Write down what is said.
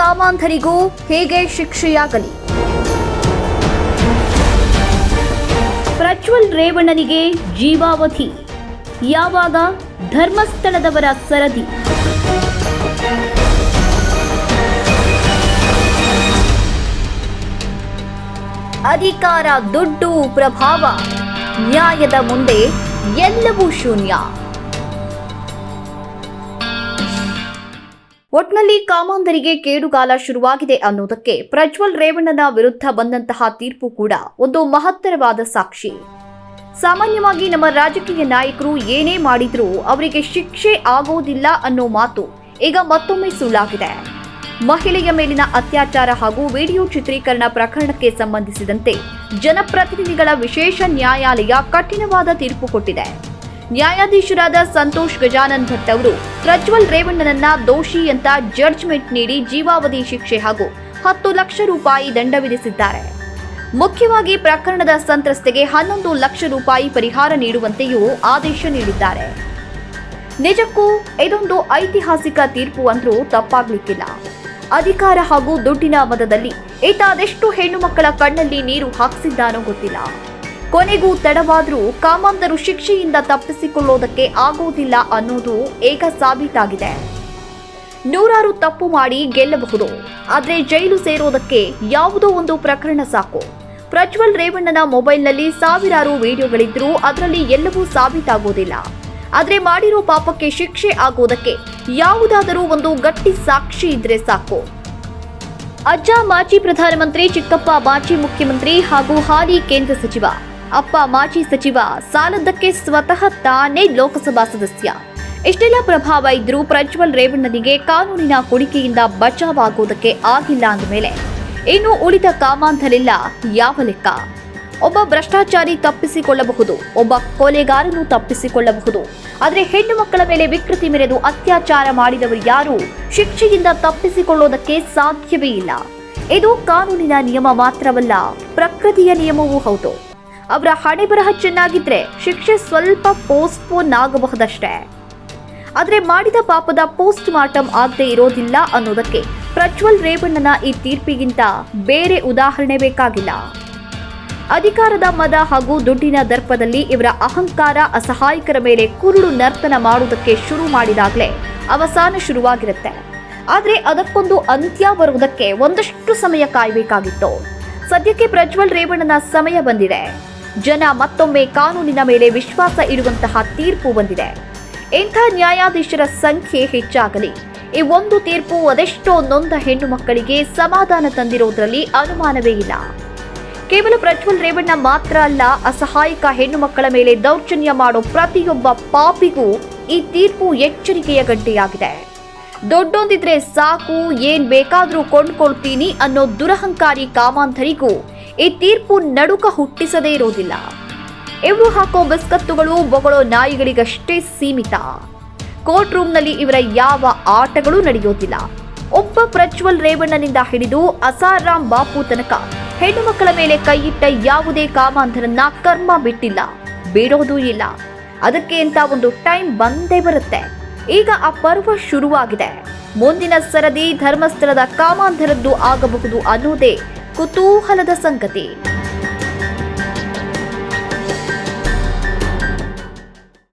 ಕಾಮಾಂಧರಿಗೂ ಹೇಗೆ ಶಿಕ್ಷೆಯಾಗಲಿ? ಪ್ರಜ್ವಲ್ ರೇವಣ್ಣನಿಗೆ ಜೀವಾವಧಿ. ಯಾವಾಗ? ಧರ್ಮಸ್ಥಳದವರ ಸರದಿ. ಅಧಿಕಾರ, ದುಡ್ಡು, ಪ್ರಭಾವ. ನ್ಯಾಯದ ಮುಂದೆ ಎಲ್ಲವೂ ಶೂನ್ಯ. ಒಟ್ನಲ್ಲಿ ಕಾಮಾಂಧರಿಗೆ ಕೇಡುಗಾಲ ಶುರುವಾಗಿದೆ ಅನ್ನೋದಕ್ಕೆ ಪ್ರಜ್ವಲ್ ರೇವಣ್ಣನ ವಿರುದ್ಧ ಬಂದಂತಹ ತೀರ್ಪು ಕೂಡ ಒಂದು ಮಹತ್ತರವಾದ ಸಾಕ್ಷಿ. ಸಾಮಾನ್ಯವಾಗಿ ನಮ್ಮ ರಾಜಕೀಯ ನಾಯಕರು ಏನೇ ಮಾಡಿದ್ರೂ ಅವರಿಗೆ ಶಿಕ್ಷೆ ಆಗೋದಿಲ್ಲ ಅನ್ನೋ ಮಾತು ಈಗ ಮತ್ತೊಮ್ಮೆ ಸುಳ್ಳಾಗಿದೆ. ಮಹಿಳೆಯ ಮೇಲಿನ ಅತ್ಯಾಚಾರ ಹಾಗೂ ವಿಡಿಯೋ ಚಿತ್ರೀಕರಣ ಪ್ರಕರಣಕ್ಕೆ ಸಂಬಂಧಿಸಿದಂತೆ ಜನಪ್ರತಿನಿಧಿಗಳ ವಿಶೇಷ ನ್ಯಾಯಾಲಯ ಕಠಿಣವಾದ ತೀರ್ಪು ಕೊಟ್ಟಿದೆ. ನ್ಯಾಯಾಧೀಶರಾದ ಸಂತೋಷ್ ಗಜಾನನ್ ಭಟ್ ಅವರು, ಪ್ರಜ್ವಲ್ ರೇವಣ್ಣನನ್ನ ದೋಷಿ ಅಂತ ಜಡ್ಜ್ಮೆಂಟ್ ನೀಡಿ ಜೀವಾವಧಿ ಶಿಕ್ಷೆ ಹಾಗೂ ಹತ್ತು ಲಕ್ಷ ರೂಪಾಯಿ ದಂಡ ವಿಧಿಸಿದ್ದಾರೆ. ಮುಖ್ಯವಾಗಿ ಪ್ರಕರಣದ ಸಂತ್ರಸ್ತೆಗೆ ಹನ್ನೊಂದು ಲಕ್ಷ ರೂಪಾಯಿ ಪರಿಹಾರ ನೀಡುವಂತೆಯೂ ಆದೇಶ ನೀಡಿದ್ದಾರೆ. ನಿಜಕ್ಕೂ ಇದೊಂದು ಐತಿಹಾಸಿಕ ತೀರ್ಪು ಅಂದ್ರೂ ತಪ್ಪಾಗ್ಲಿಕ್ಕಿಲ್ಲ. ಅಧಿಕಾರ ಹಾಗೂ ದುಡ್ಡಿನ ಮದದಲ್ಲಿ ಈತ ಹೆಣ್ಣು ಮಕ್ಕಳ ಕಣ್ಣಲ್ಲಿ ನೀರು ಹಾಕಿಸಿದ್ದಾನೋ ಗೊತ್ತಿಲ್ಲ. ಕೊನೆಗೂ ತಡವಾದರೂ ಕಾಮಾಂಧರು ಶಿಕ್ಷೆಯಿಂದ ತಪ್ಪಿಸಿಕೊಳ್ಳೋದಕ್ಕೆ ಆಗೋದಿಲ್ಲ ಅನ್ನೋದು ಏಕ ಸಾಬೀತಾಗಿದೆ. ನೂರಾರು ತಪ್ಪು ಮಾಡಿ ಗೆಲ್ಲಬಹುದು, ಆದರೆ ಜೈಲು ಸೇರೋದಕ್ಕೆ ಯಾವುದೋ ಒಂದು ಪ್ರಕರಣ ಸಾಕು. ಪ್ರಜ್ವಲ್ ರೇವಣ್ಣನ ಮೊಬೈಲ್ನಲ್ಲಿ ಸಾವಿರಾರು ವಿಡಿಯೋಗಳಿದ್ರೂ ಅದರಲ್ಲಿ ಎಲ್ಲವೂ ಸಾಬೀತಾಗೋದಿಲ್ಲ. ಆದರೆ ಮಾಡಿರೋ ಪಾಪಕ್ಕೆ ಶಿಕ್ಷೆ ಆಗೋದಕ್ಕೆ ಯಾವುದಾದರೂ ಒಂದು ಗಟ್ಟಿ ಸಾಕ್ಷಿ ಇದ್ರೆ ಸಾಕು. ಅಜ್ಜ ಮಾಜಿ ಪ್ರಧಾನಮಂತ್ರಿ ಚಿಕ್ಕಪ್ಪ ಮಾಜಿ ಮುಖ್ಯಮಂತ್ರಿ ಹಾಗೂ ಹಾಲಿ ಕೇಂದ್ರ ಸಚಿವ ಅಪ್ಪ ಮಾಜಿ ಸಚಿವ ಸಾಲದ್ದಕ್ಕೆ ಸ್ವತಃ ತಾನೇ ಲೋಕಸಭಾ ಸದಸ್ಯ. ಇಷ್ಟೆಲ್ಲ ಪ್ರಭಾವ ಇದ್ರೂ ಪ್ರಜ್ವಲ್ ರೇವಣ್ಣನಿಗೆ ಕಾನೂನಿನ ಕುಡಿಕೆಯಿಂದ ಬಚಾವಾಗೋದಕ್ಕೆ ಆಗಿಲ್ಲ ಅಂದ ಮೇಲೆ ಇನ್ನು ಉಳಿದ ಕಾಮಾಂಧಲಿಲ್ಲ ಯಾವ ಲೆಕ್ಕ? ಒಬ್ಬ ಭ್ರಷ್ಟಾಚಾರಿ ತಪ್ಪಿಸಿಕೊಳ್ಳಬಹುದು, ಒಬ್ಬ ಕೊಲೆಗಾರನು ತಪ್ಪಿಸಿಕೊಳ್ಳಬಹುದು. ಆದರೆ ಹೆಣ್ಣು ಮಕ್ಕಳ ಮೇಲೆ ವಿಕೃತಿ ಮೆರೆದು ಅತ್ಯಾಚಾರ ಮಾಡಿದವರು ಯಾರು? ಶಿಕ್ಷೆಯಿಂದ ತಪ್ಪಿಸಿಕೊಳ್ಳೋದಕ್ಕೆ ಸಾಧ್ಯವೇ ಇಲ್ಲ. ಇದು ಕಾನೂನಿನ ನಿಯಮ ಮಾತ್ರವಲ್ಲ, ಪ್ರಕೃತಿಯ ನಿಯಮವೂ ಹೌದು. ಅವರ ಹಣೆ ಬರಹ ಚೆನ್ನಾಗಿದ್ರೆ ಶಿಕ್ಷೆ ಸ್ವಲ್ಪ ಪೋಸ್ಟ್ಪೋನ್ ಆಗಬಹುದಷ್ಟೇ. ಆದರೆ ಮಾಡಿದ ಪಾಪದ ಪೋಸ್ಟ್ ಮಾರ್ಟಮ್ ಆಗದೆ ಇರೋದಿಲ್ಲ ಅನ್ನೋದಕ್ಕೆ ಪ್ರಜ್ವಲ್ ರೇವಣ್ಣನ ಈ ತೀರ್ಪಿಗಿಂತ ಬೇರೆ ಉದಾಹರಣೆ ಬೇಕಾಗಿಲ್ಲ. ಅಧಿಕಾರದ ಮದ ಹಾಗೂ ದುಡ್ಡಿನ ದರ್ಪದಲ್ಲಿ ಇವರ ಅಹಂಕಾರ ಅಸಹಾಯಕರ ಮೇಲೆ ಕುರುಡು ನರ್ತನ ಮಾಡುವುದಕ್ಕೆ ಶುರು ಮಾಡಿದಾಗಲೇ ಅವಸಾನ ಶುರುವಾಗಿರುತ್ತೆ. ಆದರೆ ಅದಕ್ಕೊಂದು ಅಂತ್ಯ ಬರುವುದಕ್ಕೆ ಒಂದಷ್ಟು ಸಮಯ ಕಾಯಬೇಕಾಗಿತ್ತು. ಸದ್ಯಕ್ಕೆ ಪ್ರಜ್ವಲ್ ರೇವಣ್ಣನ ಸಮಯ ಬಂದಿದೆ. ಜನ ಮತ್ತೊಮ್ಮೆ ಕಾನೂನಿನ ಮೇಲೆ ವಿಶ್ವಾಸ ಇಡುವಂತಹ ತೀರ್ಪು ಬಂದಿದೆ. ಇಂಥ ನ್ಯಾಯಾಧೀಶರ ಸಂಖ್ಯೆ ಹೆಚ್ಚಾಗಲಿ. ಈ ಒಂದು ತೀರ್ಪು ಅದೆಷ್ಟೋ ನೊಂದ ಹೆಣ್ಣು ಮಕ್ಕಳಿಗೆ ಸಮಾಧಾನ ತಂದಿರೋದ್ರಲ್ಲಿ ಅನುಮಾನವೇ ಇಲ್ಲ. ಕೇವಲ ಪ್ರಜ್ವಲ್ ರೇವಣ್ಣ ಮಾತ್ರ ಅಲ್ಲ, ಅಸಹಾಯಕ ಹೆಣ್ಣು ಮಕ್ಕಳ ಮೇಲೆ ದೌರ್ಜನ್ಯ ಮಾಡೋ ಪ್ರತಿಯೊಬ್ಬ ಪಾಪಿಗೂ ಈ ತೀರ್ಪು ಎಚ್ಚರಿಕೆಯ ಗಂಟೆಯಾಗಿದೆ. ದೊಡ್ಡೊಂದಿದ್ರೆ ಸಾಕು, ಏನ್ ಬೇಕಾದ್ರೂ ಕೊಂಡ್ಕೊಳ್ತೀನಿ ಅನ್ನೋ ದುರಹಂಕಾರಿ ಕಾಮಾಂಧರಿಗೂ ಈ ತೀರ್ಪು ನಡುಕ ಹುಟ್ಟಿಸದೇ ಇರೋದಿಲ್ಲ ಇವು ಹಾಕೋ ಬಿಸ್ಕತ್ತುಗಳು, ಬೊಗಳೋ ನಾಯಿಗಳಿಗಷ್ಟೇ ಸೀಮಿತ. ಕೋರ್ಟ್ ರೂಮ್ನಲ್ಲಿ ಇವರ ಯಾವ ಆಟಗಳು ನಡೆಯೋದಿಲ್ಲ. ಒಬ್ಬ ಪ್ರಜ್ವಲ್ ರೇವಣ್ಣನಿಂದ ಹಿಡಿದು ಅಸಾರಾಮ್ ಬಾಪು ತನಕ ಹೆಣ್ಣು ಮಕ್ಕಳ ಮೇಲೆ ಕೈಯಿಟ್ಟ ಯಾವುದೇ ಕಾಮಾಂಧರನ್ನ ಕರ್ಮ ಬಿಟ್ಟಿಲ್ಲ. ಬೇಡೋದೂ ಇಲ್ಲ. ಅದಕ್ಕೆ ಅಂತ ಒಂದು ಟೈಮ್ ಬಂದೇ ಬರುತ್ತೆ. ಈಗ ಆ ಪರ್ವ ಶುರುವಾಗಿದೆ. ಮುಂದಿನ ಸರದಿ ಧರ್ಮಸ್ಥಳದ ಕಾಮಾಂಧರದ್ದು ಆಗಬಹುದು ಅನ್ನೋದೇ ಕುತೂಹಲದ ಸಂಗತಿ.